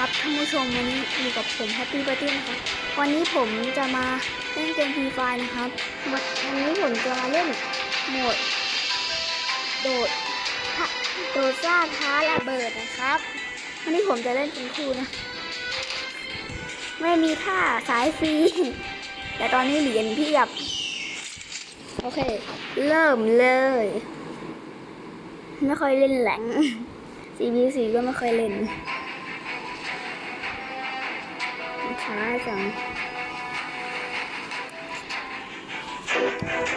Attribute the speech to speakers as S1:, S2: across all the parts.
S1: ครับท่านผู้ชมวันนี้อยู่กับผมแฮปปี้ i r t h d a y นะครับวันนี้ผมจะมาเล่นเกมฟรีไฟนะครับวันนี้ผมจะมาเล่นโหมด โดดโดดซ่าท้าระเบิดนะครับ วันนี้ผมจะเล่นเป็นคู่นะ ไม่มีท่าสายฟรี แต่ตอนนี้เหรียญเพียบโอเค เริ่มเลย ไม่ค่อยเล่นแหลง CBC ก็ไม่ค่อยเล่น ช้าจัง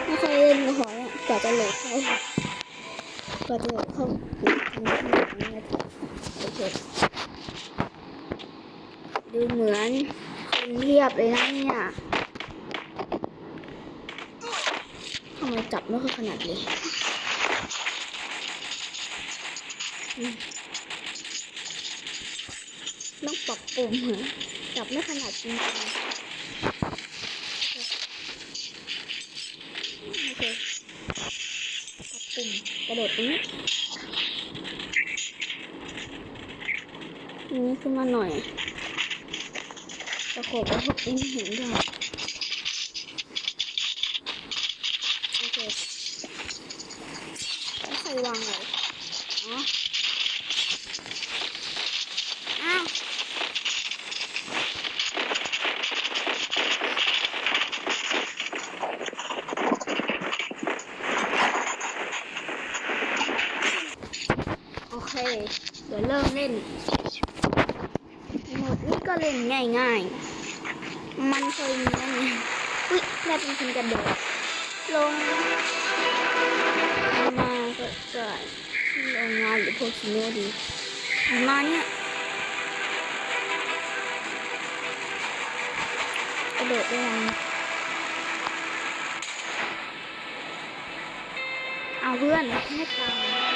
S1: ไม่เคยเล่นหอยกว่าจะโหลดเข้ากว่าจะโหลดเข้าโอเคดูเหมือนคนเรียบเลยนะเนี่ยทำไมจับไม่ค่อยขนาดเลยต้องปรับปรุงเหรอ จับไม่ขนาดจริงๆโอเคปรับปุ่มกระโดดตรงนี้นนี้ขึ้นมาหน่อยตะโขบแล้วหกเอ็นเห็นด้วยโอเคแล้วใครวางเลยอ๋ออ้าว โอ เคเดี๋ยวเริ่มเล่นโหมดนี้ก็เล่นง่ายๆ มันเคยมีนั่นไงอุ้ยแม่เป็นคนกระโดดลงมาก็ได้ลงมาหรือพวกชิโนดีมาเนี่ยกระโดดได้ยังเอาเพื่อนไม่ตาม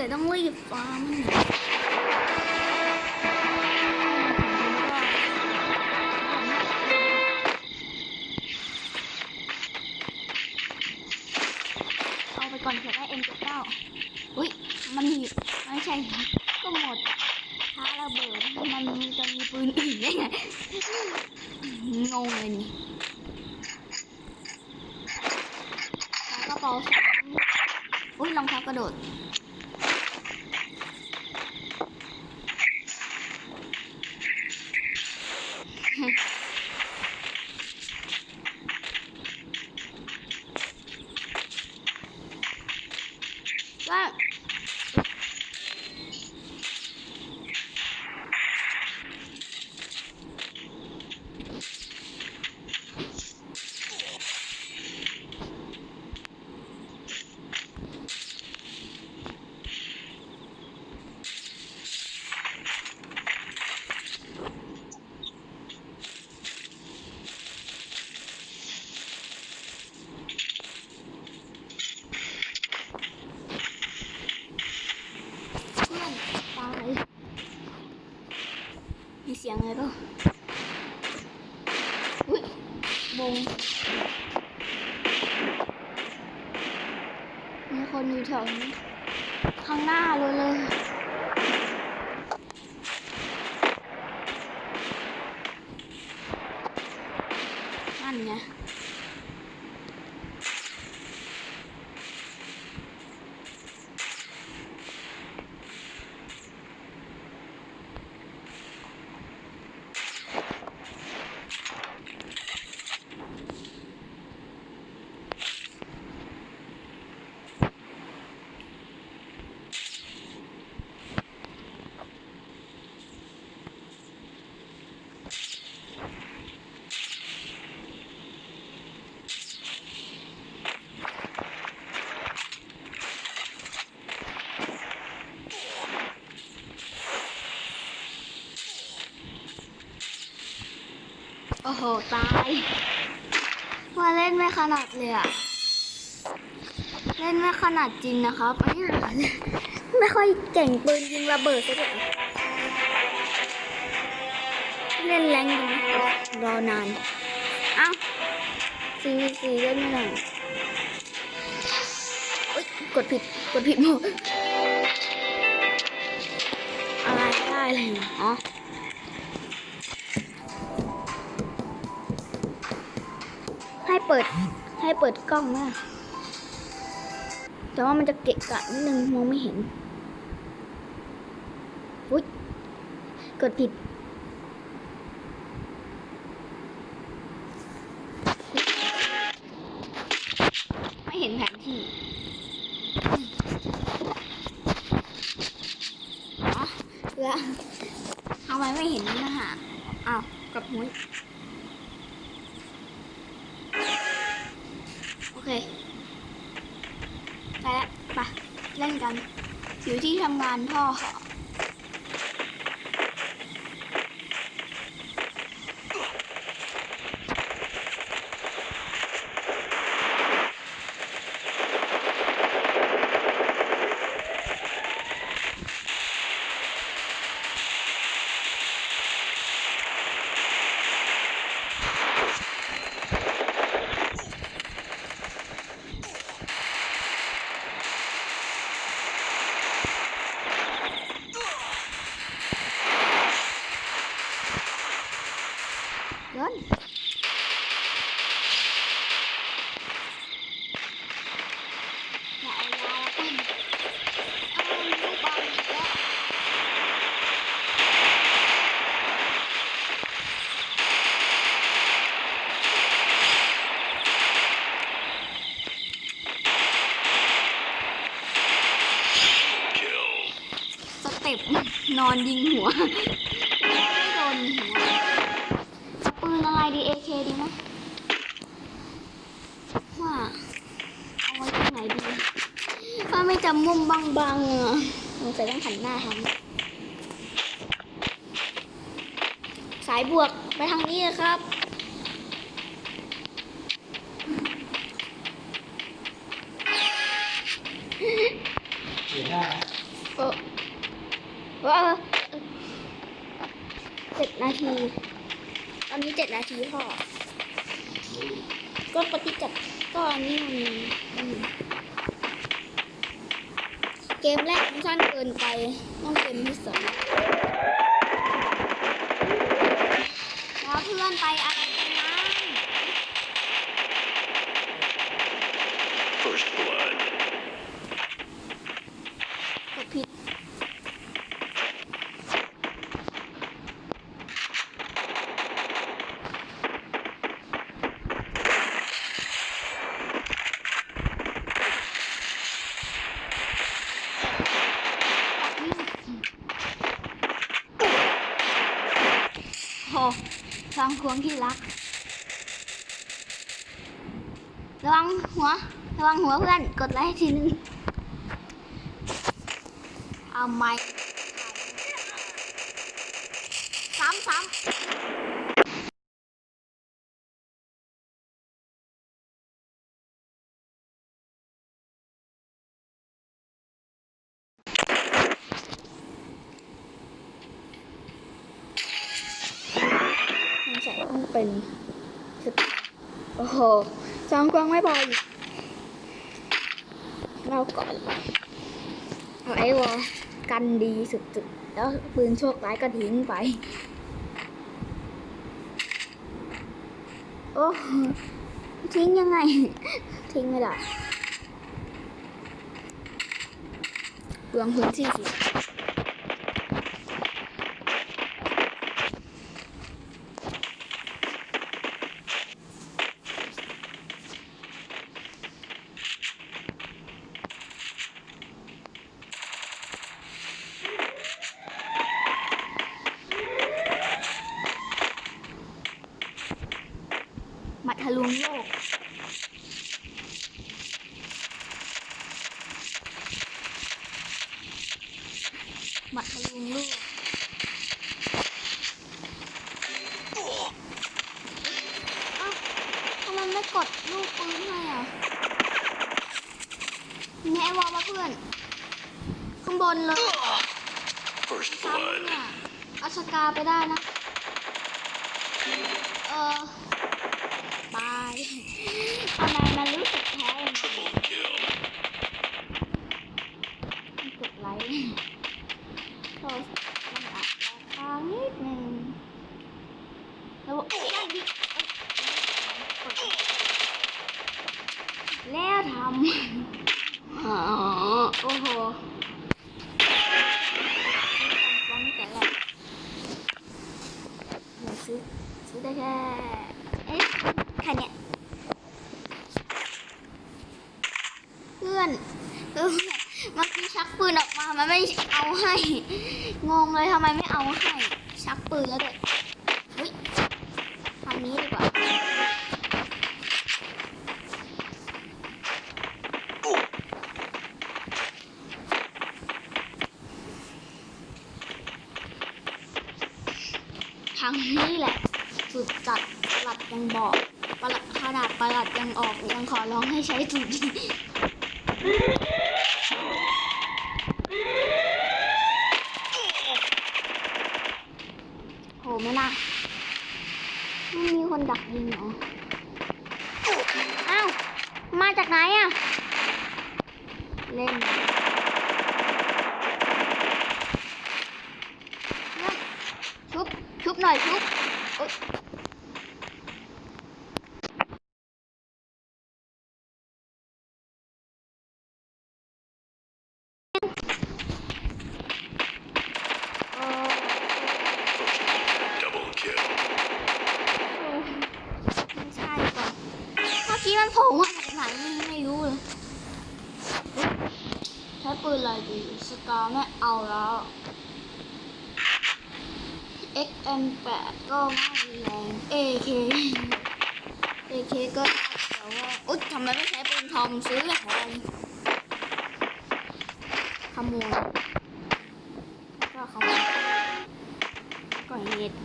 S1: สงสัยต้องรีบฟาร์มเอาไปก่อนเผื่อได้เอ็มเจ็ดเก้าอุ้ย มันมีไม่ใช่ ก็หมดท้าระเบิด มันจะมีปืนอื่นได้ไง งงเลยนี่แล้วกระเป๋าสองอุ้ยรองเท้ากระโดด มีเสียงอะไรบ้างอุ้ยบงมีคนอยู่แถวนี้ข้างหน้าเลยเลย อ้โห ตายว่าเล่นไม่ขนาดเลยอะเล่นไม่ขนาดจริงนะครับอันนี้ไม่ค่อยเก่งปืนยิงระเบิดสักหน่อยเล่นแรงกันนะรอนานเอ้าซีซีเล่นไม่ได้เอ้ยกดผิด กดผิดหมดอะไรได้เลยอ๋อ เปิดให้เปิดกล้องนะแต่ว่ามันจะเกะกะนิดนึงมองไม่เห็นอุ๊ยกดผิดไม่เห็นแผนที่อ๋อเพื่อทำไมไม่เห็นนะฮะอ้าวกับมุ้ยโอ เคไปแล้วไปเล่นกัน อยู่ที่ทำงานพ่อค่ะ เดินอย่าเอายาละกันเอาลูกบอลอีกแล้วสเต็ปน อนยิงหัวไม่โดนหัวปืนอะไรดี AK ดีไหมว่าเอาไว้ที่ไหนดีถ้าไม่จำมุมบางๆอะสงสัยต้องหันหน้าทางสายบวกไปทางนี้เลยครับ
S2: เดี๋ยวได้
S1: เออว่า เจ็ดนาที ตอนนี้เจ็ดนาทีพอก็ปฏิจับก็อันนี้มันมันเกมแรกมันสั้นเกินไป ต้องเกมที่สองแล้วเพื่อนไปอะไรกันนะ
S3: First blood.
S1: กดผิด โอ้ทา งควงที่รัก ระวังหัว ระวังหัวเพื่อน กดไลค์ทีนึง เอาไม้ซ้ำซ้ำสงสัยต้อง เป็นสุดโอ้โหจองกวางไม่พออีกเราก่อนเอาไอ้วอลกันดีสุดๆ แล้วปืนโชคร้ายก็ทิ้งไป โอ้ทิ้งยังไง ทิ้งไม่ได้เปลืองพื้นที่สิ มัทะลุงโลกมัทะลุงโลกเอ้าทำไมไม่กดลูกปืนให้อะมีไอ้วอลมาเพื่อน ข้างบนเลย
S3: First
S1: ซ้ำ
S3: blood.
S1: เนี่ยเอาสกาไปได้นะ เออ ตายทำไมมันรู้สึกแพ้ย่างนี้กดไลค์โทษมันอาจจะค้างนิดนึงแล้วยังดิแล้วทำอ๋อโอ้โหฟ้องแต่แรกเดี๋ยวซื้อซื้อได้แค่ เอ๊ะใครเนี่ย เพื่อนเพื่อนเมื่อกี้ชักปืนออกมา มันไม่เอาให้ งงเลยทำไมไม่เอาให้ ชักปืนแล้วเด็กเฮ้ยทำนี้ดีกว่า ทา งนี้แหละ สุดจัดประหลัดยังบอกประหลัดขนาดประหลัดยังออกยังขอร้องให้ใช้สุดโหไม่น่าไม่มีคนดักยิงเหรอ อ้าว มาจากไหนอะเล่นเฮ้ยชุบ ชุบหน่อยชุบโอ๊ยเออ
S3: Double kill.
S1: ไม่ใช่ก่อนเมื่อกี้มันโผล่มาจากไหนไม่รู้เลยใช้ปืนอะไรดี สกาไม่เอาแล้ว XM8 ก็ไม่แรง AK AK ก็แต่ว่าอุ๊ยทำไมไม่ใช้ปืนทองซื้อแทนขโมยก็ขโมยก่อนเหตุ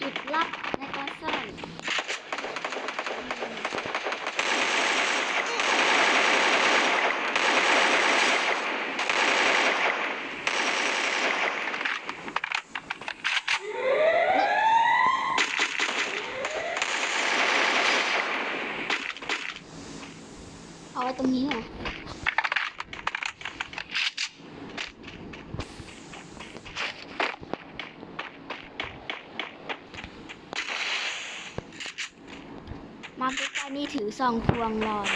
S1: จุดลับในการซ่อนเอาไว้ตรงนี้เหรอ มาใกล้ๆนี่ ถือซองพวงลอย